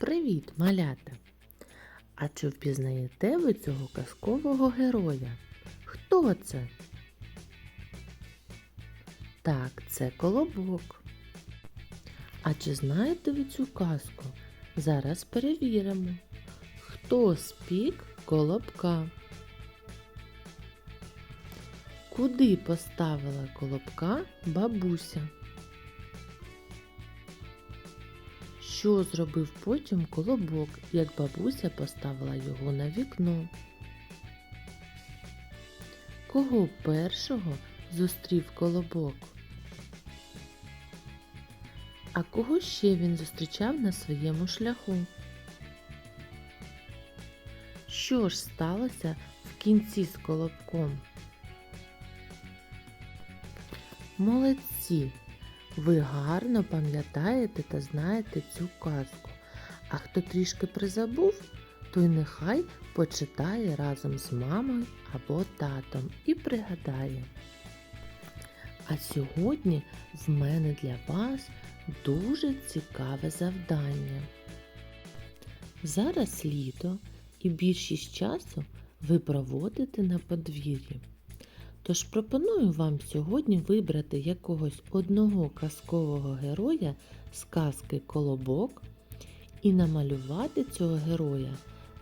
Привіт, малята! А чи впізнаєте ви цього казкового героя? Хто це? Так, це колобок. А чи знаєте ви цю казку? Зараз перевіримо. Хто спік колобка? Куди поставила колобка бабуся? Що зробив потім колобок, як бабуся поставила його на вікно? Кого першого зустрів колобок? А кого ще він зустрічав на своєму шляху? Що ж сталося в кінці з колобком? Молодці! Ви гарно пам'ятаєте та знаєте цю казку. А хто трішки призабув, той нехай почитає разом з мамою або татом і пригадає. А сьогодні в мене для вас дуже цікаве завдання. Зараз літо і більшість часу ви проводите на подвір'ї. Тож пропоную вам сьогодні вибрати якогось одного казкового героя з казки Колобок і намалювати цього героя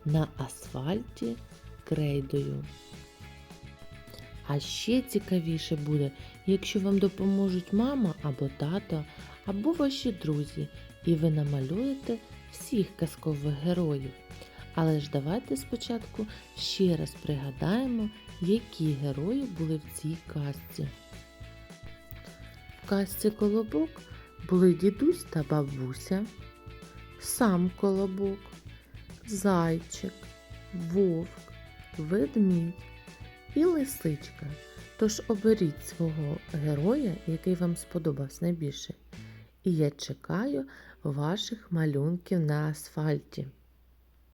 на асфальті крейдою. А ще цікавіше буде, якщо вам допоможуть мама або тато, або ваші друзі, і ви намалюєте всіх казкових героїв. Але ж давайте спочатку ще раз пригадаємо, які герої були в цій казці. В казці Колобок були дідусь та бабуся, сам Колобок, зайчик, вовк, ведмідь і лисичка. Тож оберіть свого героя, який вам сподобався найбільше. І я чекаю ваших малюнків на асфальті.